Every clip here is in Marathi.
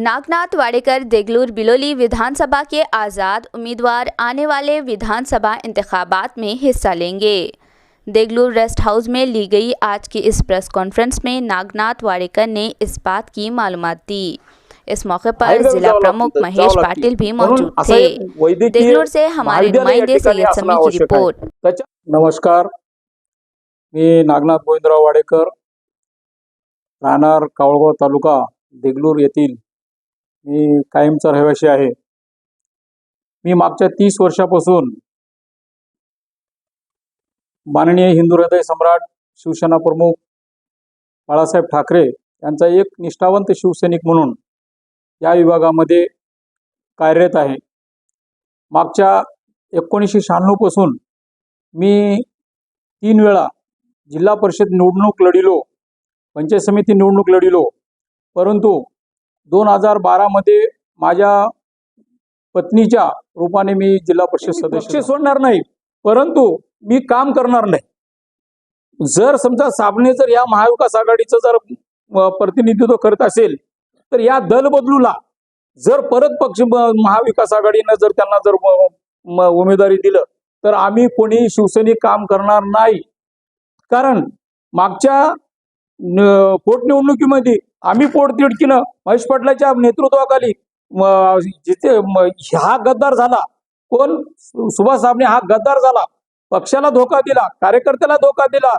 नागनाथ वाडेकर देगलूर बिलोली विधानसभा के आज़ाद उम्मीदवार आने वाले विधानसभा इंतखाबात में हिस्सा लेंगे। देगलूर रेस्ट हाउस में ली गई आज की इस प्रेस कॉन्फ्रेंस में नागनाथ वाडेकर ने इस बात की मालूम दी। इस मौके पर जिला प्रमुख महेश पाटिल भी मौजूद थे। देगलूर से हमारे नुमाइंदे सैयद समी की रिपोर्ट। नमस्कार मी नागनाथ गोविंदराव वाडेकर राहणार कावळगाव तालुका देगलूर येथील मी कायमचा रहिवासी आहे. मी मागच्या तीस वर्षापासून माननीय हिंदू हृदय सम्राट शिवसेना प्रमुख बाळासाहेब ठाकरे यांचा एक निष्ठावंत शिवसैनिक म्हणून या विभागामध्ये कार्यरत आहे. मागच्या एकोणीसशे शहाण्णवपासून मी तीन वेळा जिल्हा परिषद निवडणूक लढिलो पंचायत समिती निवडणूक लढिलो परंतु दोन हजार बारामध्ये माझ्या पत्नीच्या रूपाने मी जिल्हा परिषद सदस्य सोडणार नाही परंतु मी काम करणार नाही. जर समजा साबणे जर या महाविकास आघाडीचं जर प्रतिनिधित्व करत असेल तर या दल बदलूला जर परत पक्ष महाविकास आघाडीनं जर त्यांना जर उमेदवारी दिलं तर आम्ही कोणी शिवसैनिक काम करणार नाही. कारण मागच्या पोटनिवडणुकीमध्ये आम्ही पोटतिडकीनं महेश पाटलाच्या नेतृत्वाखाली जिथे हा गद्दार झाला कोण? सुभाष साबणे हा गद्दार झाला. पक्षाला धोका दिला कार्यकर्त्याला धोका दिला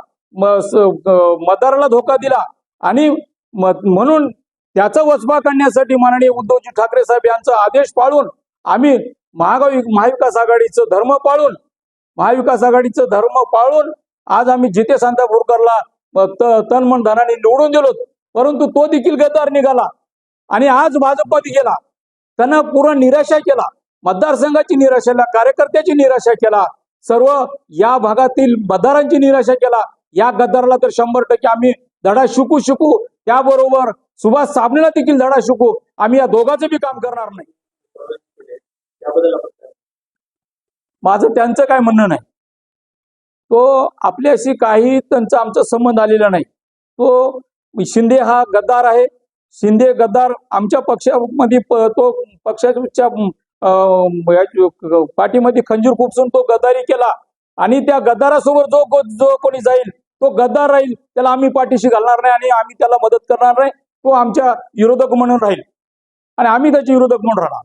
मतदाराला धोका दिला आणि म्हणून त्याचा वचपा काढण्यासाठी माननीय उद्धवजी ठाकरे साहेब यांचा आदेश पाळून आम्ही महागाव महाविकास आघाडीचं धर्म पाळून महाविकास आघाडीचं धर्म पाळून आज आम्ही जिथे सांता बोरकरला तन मन धनाने निवडून दिलो परंतु तो देखील गद्दार निघाला. आणि आज भाजपात गेला. त्यांना पूर्ण निराशा केला. मतदारसंघाची निराशा केला. कार्यकर्त्याची निराशा केला. सर्व या भागातील मतदारांची निराशा केला. या गद्दाराला तर शंभर टक्के आम्ही धडा शिकू शिकू त्याबरोबर सुभाष साबणेला देखील धडा शिकू आम्ही या दोघांचं बी काम करणार नाही. माझं त्यांचं काय म्हणणं नाही. तो आपल्याशी काही त्यांचा आमचा संबंध आलेला नाही. तो शिंदे हा गद्दार आहे. शिंदे गद्दार आमच्या पक्षामध्ये प- तो पक्षाच्या पाठीमध्ये खंजीर खुपसून तो गद्दारी केला आणि त्या गद्दारासोबत जो को- जो कोणी जाईल तो गद्दार राहील. त्याला आम्ही पाठीशी घालणार नाही आणि आम्ही त्याला मदत करणार नाही. तो आमच्या विरोधक म्हणून राहील. आणि आम्ही त्याचे विरोधक म्हणून राहणार.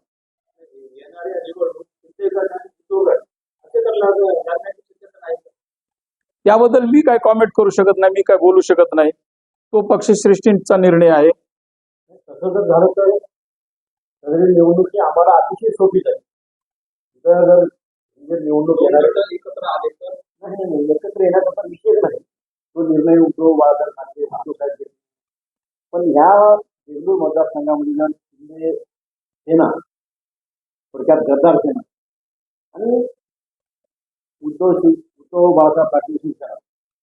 त्याबद्दल मी काय कॉमेंट करू शकत नाही मी काय बोलू शकत नाही. तो पक्षश्रेष्ठींचा निर्णय आहे. तसं जर झालं तर सगळी निवडणूक ही आम्हाला अतिशय सोपीच आहे जर जर जर निवडणूक येणार एकत्र आले तर? नाही नाही, नाही. एकत्र येण्याचा विषयच नाही. तो निर्णय उद्धव बाळासाहेब ठाकरे उद्धव साहेब घेतले. पण ह्या देगलूर मतदारसंघामध्ये जर शिंदे सेना थोडक्यात गद्दार सेना आणि उद्धव उद्धव बाळासाहेब ठाकरे शिवसेना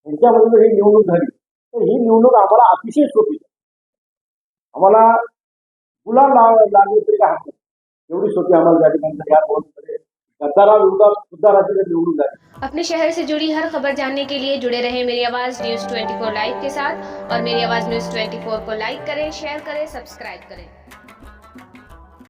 यांच्यामध्ये ही। निवडणूक झाली तर ही निवडणूक आम्हाला अतिशय सोपी. आम्हाला गुलाम लाव लागले तरी काय एवढी सोपी आम्हाला या सुद्धा राज्य अपने शहर से जुड़ी हर खबर जानने के लिए जुड़े रहें मेरी आवाज़ न्यूज़ 24 लाइव के साथ और मेरी आवाज़ न्यूज़ 24 को लाइक करें शेयर करें सब्सक्राइब करें।